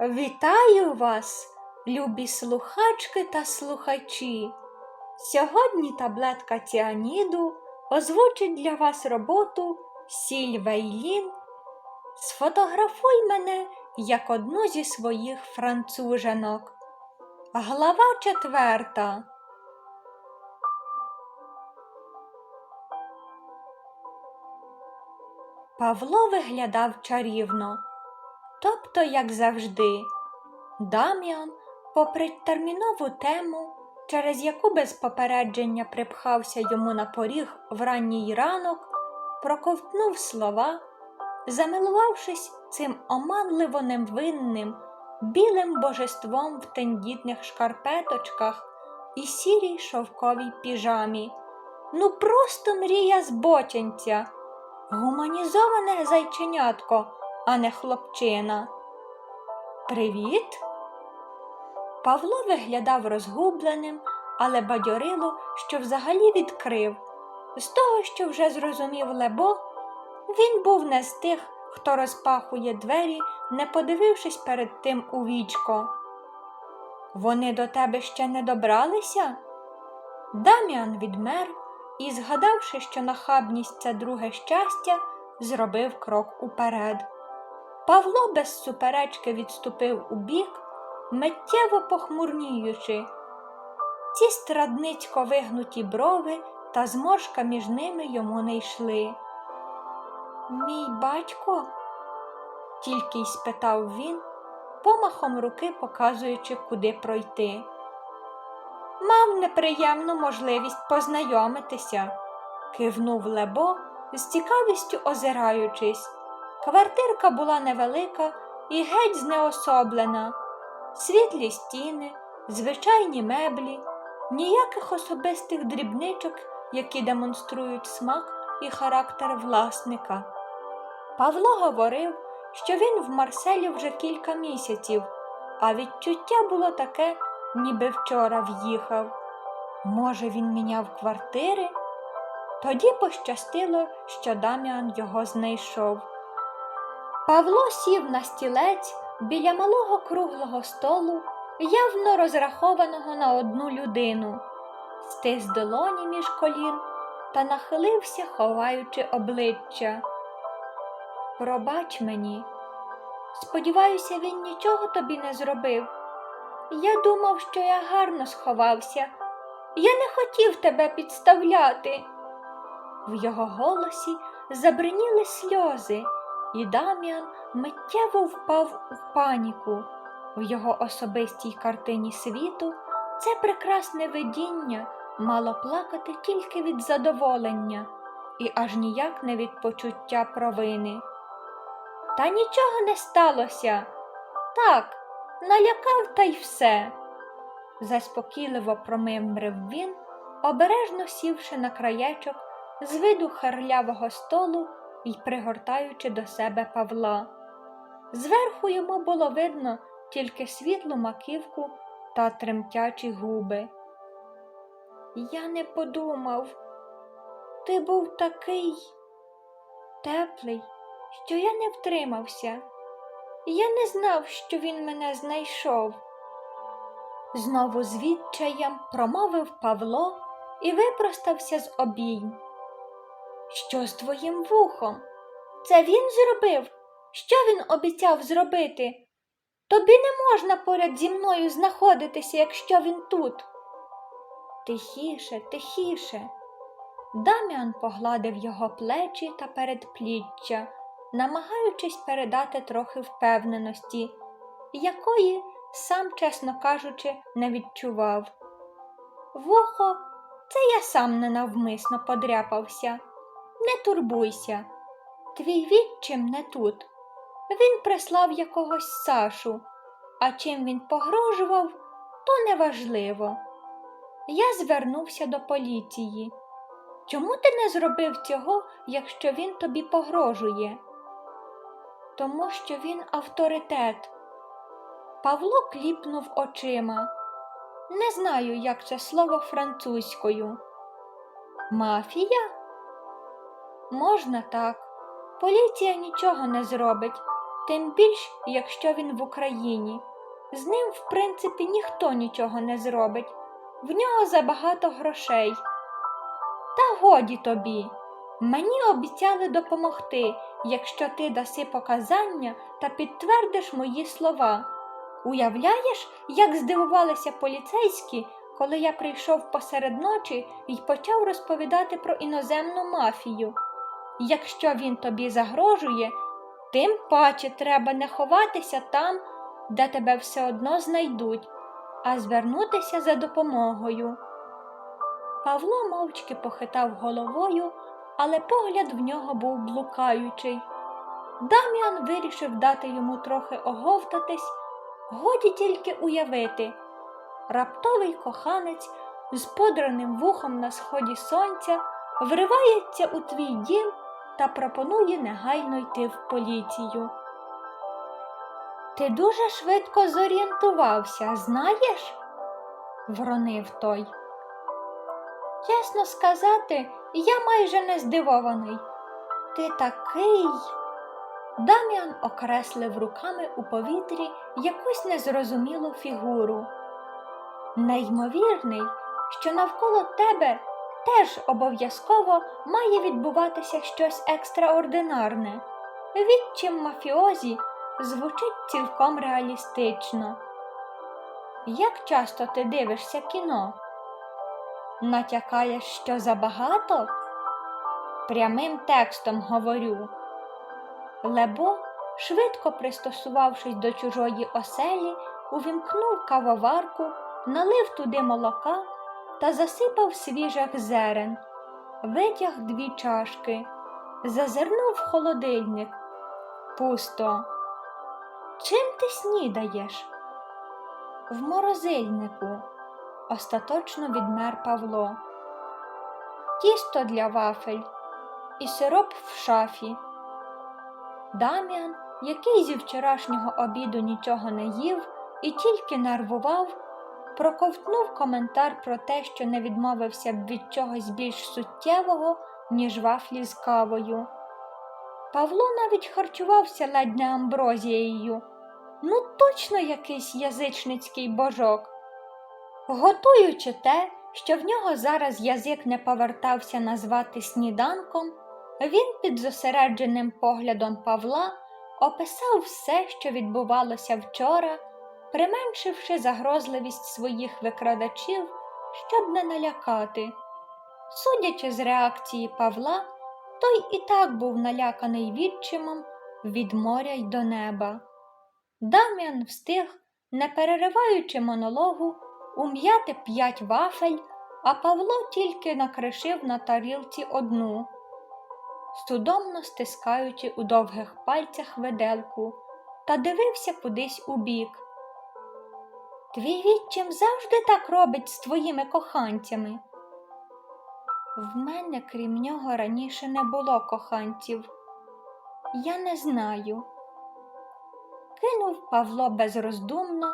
Вітаю вас, любі слухачки та слухачі. Сьогодні таблетка ціаніду озвучить для вас роботу Сіль Вейлін. Сфотографуй мене як одну зі своїх француженок. Глава четверта. Павло виглядав чарівно, тобто, як завжди, Дам'ян, попри термінову тему, через яку без попередження припхався йому на поріг в ранній ранок, проковтнув слова, замилувавшись цим оманливо невинним, білим божеством в тендітних шкарпеточках і сірій шовковій піжамі. Ну просто мрія збоченця, гуманізоване зайченятко, а не хлопчина. Привіт. Павло виглядав розгубленим, але бадьорило, що взагалі відкрив. З того, що вже зрозумів Лебо, він був не з тих, хто розпахує двері, не подивившись перед тим у вічко. Вони до тебе ще не добралися? Дам'ян відмер і, згадавши, що нахабність це друге щастя, зробив крок уперед. Павло без суперечки відступив у бік, миттєво похмурніючи. Ці страдницько вигнуті брови та зморшка між ними йому не йшли. Мій батько? тільки й спитав він, помахом руки показуючи, куди пройти. Мав неприємну можливість познайомитися, кивнув Лебо, з цікавістю озираючись. Квартирка була невелика і геть знеособлена, світлі стіни, звичайні меблі, ніяких особистих дрібничок, які демонструють смак і характер власника. Павло говорив, що він в Марселі вже кілька місяців, а відчуття було таке, ніби вчора в'їхав. Може, він міняв квартири? Тоді пощастило, що Дам'ян його знайшов. Павло сів на стілець біля малого круглого столу, явно розрахованого на одну людину, стис долоні між колін та нахилився, ховаючи обличчя. Пробач мені, сподіваюся, він нічого тобі не зробив. Я думав, що я гарно сховався. Я не хотів тебе підставляти. В його голосі забриніли сльози, і Дам'ян миттєво впав у паніку. В його особистій картині світу це прекрасне видіння мало плакати тільки від задоволення і аж ніяк не від почуття провини. Та нічого не сталося. Так, налякав та й все. Заспокійливо промимрив він, обережно сівши на краєчок з виду харлявого столу і пригортаючи до себе Павла. Зверху йому було видно тільки світлу маківку та тремтячі губи. Я не подумав, ти був такий теплий, що я не втримався. Я не знав, що він мене знайшов. Знову з відчаєм промовив Павло і випростався з обійм. Що з твоїм вухом? Це він зробив? Що він обіцяв зробити? Тобі не можна поряд зі мною знаходитися, якщо він тут. Тихіше, тихіше. Дам'ян погладив його плечі та передпліччя, намагаючись передати трохи впевненості, якої, сам, чесно кажучи, не відчував. Вухо, це я сам ненавмисно подряпався. Не турбуйся, твій відчим не тут. Він прислав якогось Сашу, а чим він погрожував, то неважливо. Я звернувся до поліції. Чому ти не зробив цього, якщо він тобі погрожує? Тому що він авторитет. Павло кліпнув очима. Не знаю, як це слово французькою. Мафія? Можна так. Поліція нічого не зробить. Тим більш, якщо він в Україні. З ним, в принципі, ніхто нічого не зробить. В нього забагато грошей. Та годі тобі. Мені обіцяли допомогти, якщо ти даси показання та підтвердиш мої слова. Уявляєш, як здивувалися поліцейські, коли я прийшов посеред ночі і почав розповідати про іноземну мафію. Якщо він тобі загрожує, тим паче треба не ховатися там, де тебе все одно знайдуть, а звернутися за допомогою. Павло мовчки похитав головою, але погляд в нього був блукаючий. Дам'ян вирішив дати йому трохи оговтатись, годі тільки уявити. Раптовий коханець з подраним вухом на сході сонця вривається у твій дім та пропонує негайно йти в поліцію. Ти дуже швидко зорієнтувався, знаєш? вронив той. Чесно сказати, я майже не здивований. Ти такий. Дам'ян окреслив руками у повітрі якусь незрозумілу фігуру. Неймовірний, що навколо тебе теж обов'язково має відбуватися щось екстраординарне. Відчим мафіозі звучить цілком реалістично. Як часто ти дивишся кіно? Натякаєш, що забагато? Прямим текстом говорю. Лебо, швидко пристосувавшись до чужої оселі, увімкнув кавоварку, налив туди молока та засипав свіжих зерен, витяг дві чашки, зазирнув в холодильник. Пусто. Чим ти снідаєш? В морозильнику, остаточно відмер Павло. Тісто для вафель і сироп в шафі. Дам'ян, який зі вчорашнього обіду нічого не їв і тільки нервував, проковтнув коментар про те, що не відмовився б від чогось більш суттєвого, ніж вафлі з кавою. Павло навіть харчувався ледь не амброзією. Ну, точно якийсь язичницький божок. Готуючи те, що в нього зараз язик не повертався назвати сніданком, він під зосередженим поглядом Павла описав все, що відбувалося вчора, применшивши загрозливість своїх викрадачів, щоб не налякати. Судячи з реакції Павла, той і так був наляканий відчимом від моря й до неба. Дам'ян встиг, не перериваючи монологу, ум'яти п'ять вафель, а Павло тільки накришив на тарілці одну, судомно стискаючи у довгих пальцях виделку, та дивився кудись у бік. Твій відчим завжди так робить з твоїми коханцями. В мене, крім нього, раніше не було коханців. Я не знаю. Кинув Павло безроздумно,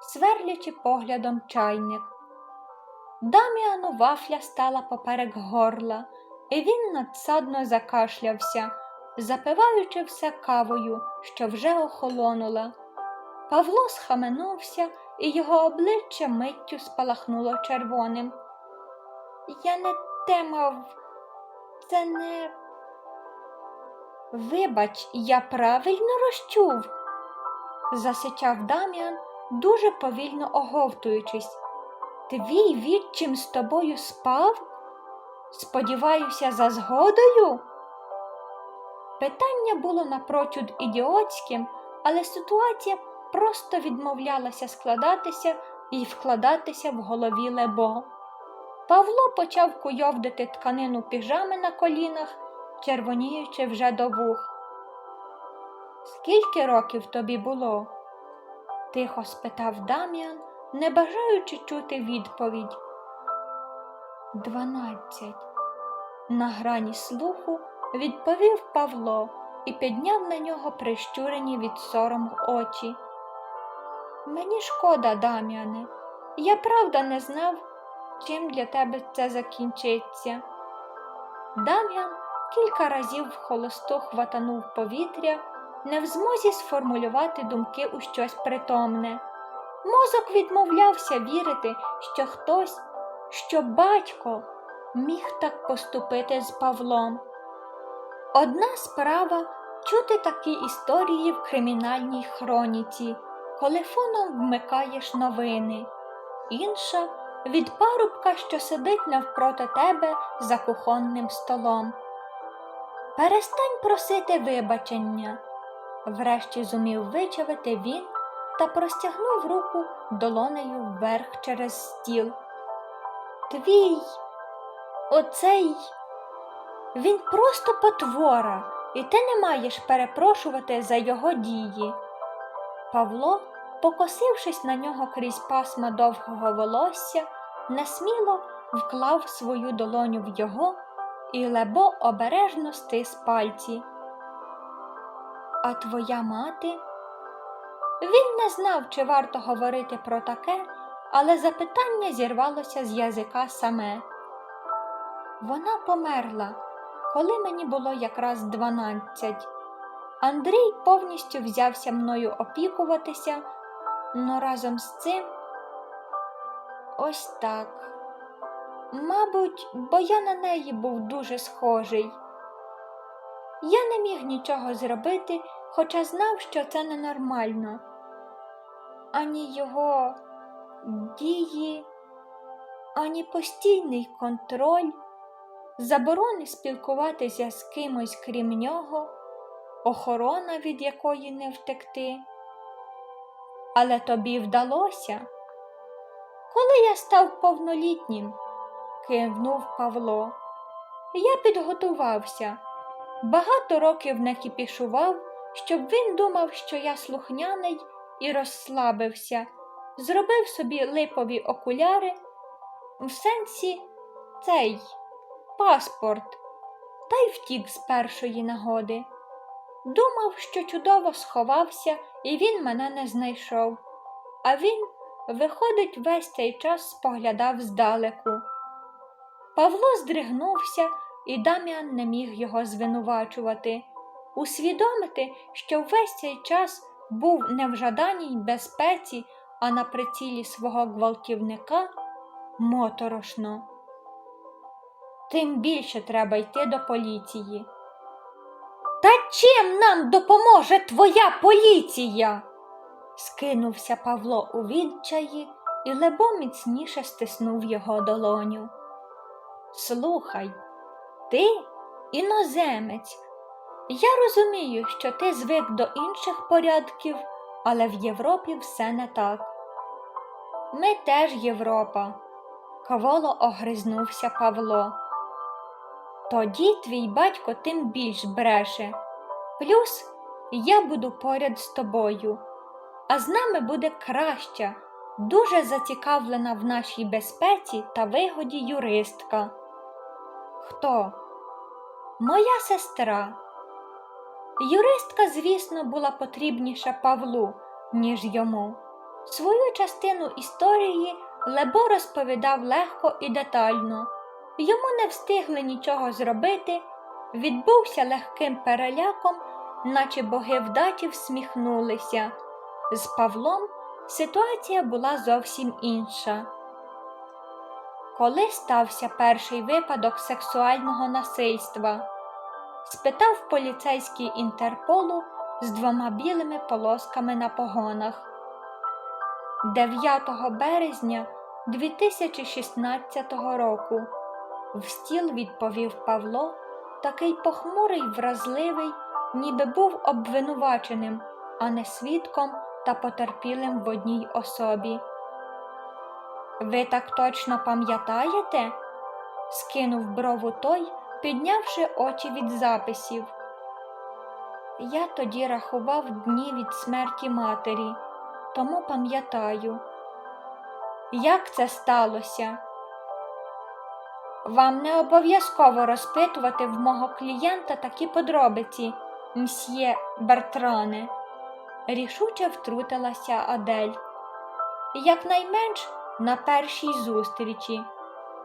сверлячи поглядом чайник. Дам'яну вафля стала поперек горла, і він надсадно закашлявся, запиваючи все кавою, що вже охолонула. Павло схаменувся, і його обличчя миттю спалахнуло червоним. Я не те мав, це не. Вибач, я правильно розчув, засичав Дам'ян, дуже повільно оговтуючись. Твій відчим з тобою спав? Сподіваюся, за згодою? Питання було напрочуд ідіотським, але ситуація просто відмовлялася складатися і вкладатися в голові Лебо. Павло почав куйовдити тканину піжами на колінах, червоніючи вже до вух. Скільки років тобі було? тихо спитав Дам'ян, не бажаючи чути відповідь. Дванадцять. На грані слуху відповів Павло і підняв на нього прищурені від сорому очі. Мені шкода, Дам'яне, я правда не знав, чим для тебе це закінчиться. Дам'ян кілька разів в холосту хватанув повітря, не в змозі сформулювати думки у щось притомне. Мозок відмовлявся вірити, що хтось, що батько міг так поступити з Павлом. Одна справа чути такі історії в кримінальній хроніці, коли фоном вмикаєш новини, інша від парубка, що сидить навпроти тебе за кухонним столом. Перестань просити вибачення, врешті зумів вичавити він та простягнув руку долонею вверх через стіл. Твій, оцей, він просто потвора, і ти не маєш перепрошувати за його дії. Павло, покосившись на нього крізь пасма довгого волосся, несміло вклав свою долоню в його і лебо обережно стис пальці. А твоя мати? Він не знав, чи варто говорити про таке, але запитання зірвалося з язика саме. Вона померла, коли мені було якраз дванадцять. Андрій повністю взявся мною опікуватися, но разом з цим ось так. Мабуть, бо я на неї був дуже схожий. Я не міг нічого зробити, хоча знав, що це ненормально. Ані його дії, ані постійний контроль, заборони спілкуватися з кимось крім нього, охорона, від якої не втекти. Але тобі вдалося. Коли я став повнолітнім, кивнув Павло. Я підготувався. Багато років не кіпішував, щоб він думав, що я слухняний і розслабився, зробив собі липові окуляри, в сенсі цей паспорт, та й втік з першої нагоди. Думав, що чудово сховався, і він мене не знайшов. А він, виходить, весь цей час споглядав здалеку. Павло здригнувся, і Дам'ян не міг його звинувачувати, усвідомити, що весь цей час був не в жаданій безпеці, а на прицілі свого гвалтівника моторошно. Тим більше треба йти до поліції. Та чим нам допоможе твоя поліція? скинувся Павло у відчаї і лебо міцніше стиснув його долоню. Слухай, ти іноземець. Я розумію, що ти звик до інших порядків, але в Європі все не так. Ми теж Європа, каволо огризнувся Павло. Тоді твій батько тим більш бреше. Плюс я буду поряд з тобою, а з нами буде краща, дуже зацікавлена в нашій безпеці та вигоді юристка. Хто? Моя сестра. Юристка, звісно, була потрібніша Павлу, ніж йому. Свою частину історії Лебо розповідав легко і детально. Йому не встигли нічого зробити, відбувся легким переляком, наче боги вдаті всміхнулися. З Павлом ситуація була зовсім інша. Коли стався перший випадок сексуального насильства? спитав поліцейський Інтерполу з двома білими полосками на погонах. 9 березня 2016 року в стіл відповів Павло, такий похмурий, вразливий, ніби був обвинуваченим, а не свідком та потерпілим в одній особі. Ви так точно пам'ятаєте? скинув брову той, піднявши очі від записів. Я тоді рахував дні від смерті матері, тому пам'ятаю, як це сталося. Вам не обов'язково розпитувати в мого клієнта такі подробиці, мсьє Бертране, рішуче втрутилася Адель. Якнайменш на першій зустрічі.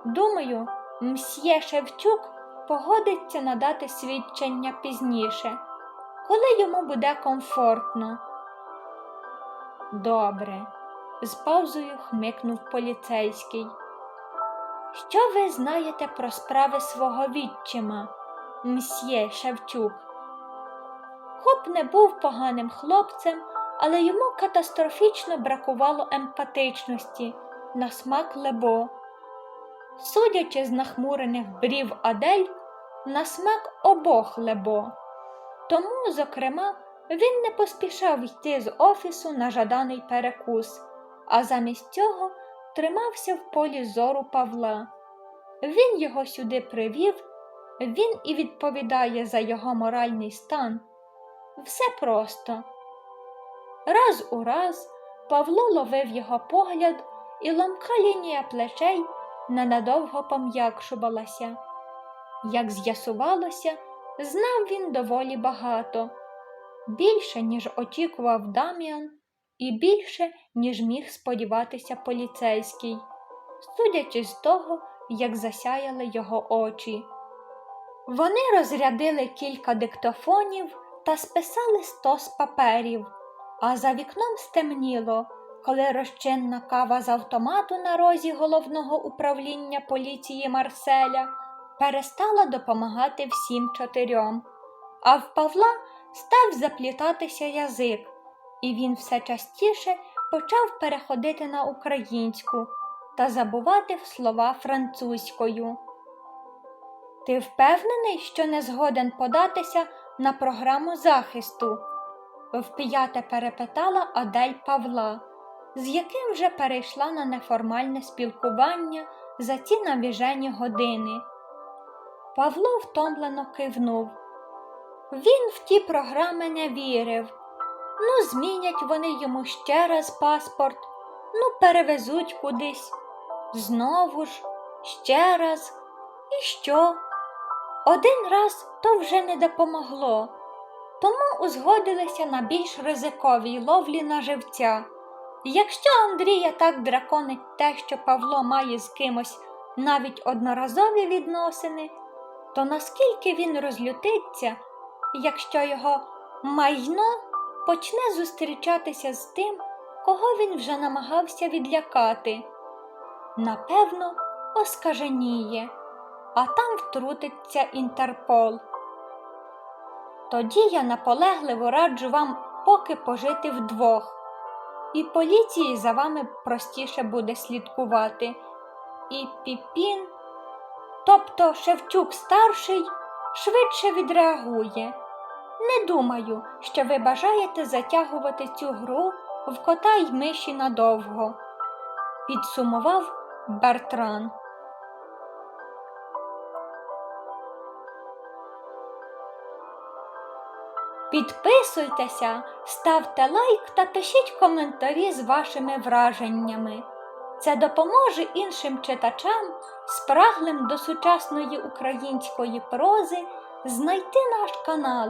Думаю, мсьє Шевчук погодиться надати свідчення пізніше. коли йому буде комфортно. Добре, з паузою хмикнув поліцейський. Що ви знаєте про справи свого відчима, мсьє Шевчук? Хоп не був поганим хлопцем, але йому катастрофічно бракувало емпатичності на смак Лебо. Судячи з нахмурених брів Адель, на смак обох Лебо. Тому, зокрема, він не поспішав йти з офісу на жаданий перекус, а замість цього тримався в полі зору Павла. Він його сюди привів, він і відповідає за його моральний стан. Все просто. Раз у раз Павло ловив його погляд, і ломка лінія плечей ненадовго пом'якшувалася. Як з'ясувалося, знав він доволі багато, більше, ніж очікував Даміан, і більше, ніж міг сподіватися поліцейський, судячи з того, як засяяли його очі. Вони розрядили кілька диктофонів та списали стос паперів, а за вікном стемніло, коли розчинна кава з автомату на розі головного управління поліції Марселя перестала допомагати всім чотирьом, а в Павла став заплітатися язик, і він все частіше почав переходити на українську та забувати слова французькою. Ти впевнений, що не згоден податися на програму захисту? вп'яте перепитала Адель Павла, з яким вже перейшла на неформальне спілкування за ці навіжені години. Павло втомлено кивнув. Він в ті програми не вірив. Ну, змінять вони йому ще раз паспорт, ну, перевезуть кудись. Знову ж, ще раз. І що? Один раз то вже не допомогло, тому узгодилися на більш ризиковій ловлі на живця. Якщо Андрія так драконить те, що Павло має з кимось навіть одноразові відносини, то наскільки він розлютиться, якщо його майно почне зустрічатися з тим, кого він вже намагався відлякати? Напевно, оскаженіє, а там втрутиться Інтерпол. Тоді я наполегливо раджу вам поки пожити вдвох, і поліції за вами простіше буде слідкувати. І Піпін, тобто Шевчук старший, швидше відреагує. Не думаю, що ви бажаєте затягувати цю гру в кота й миші надовго, підсумував Бертран. Підписуйтеся, ставте лайк та пишіть коментарі з вашими враженнями. Це допоможе іншим читачам, спраглим до сучасної української прози, знайти наш канал.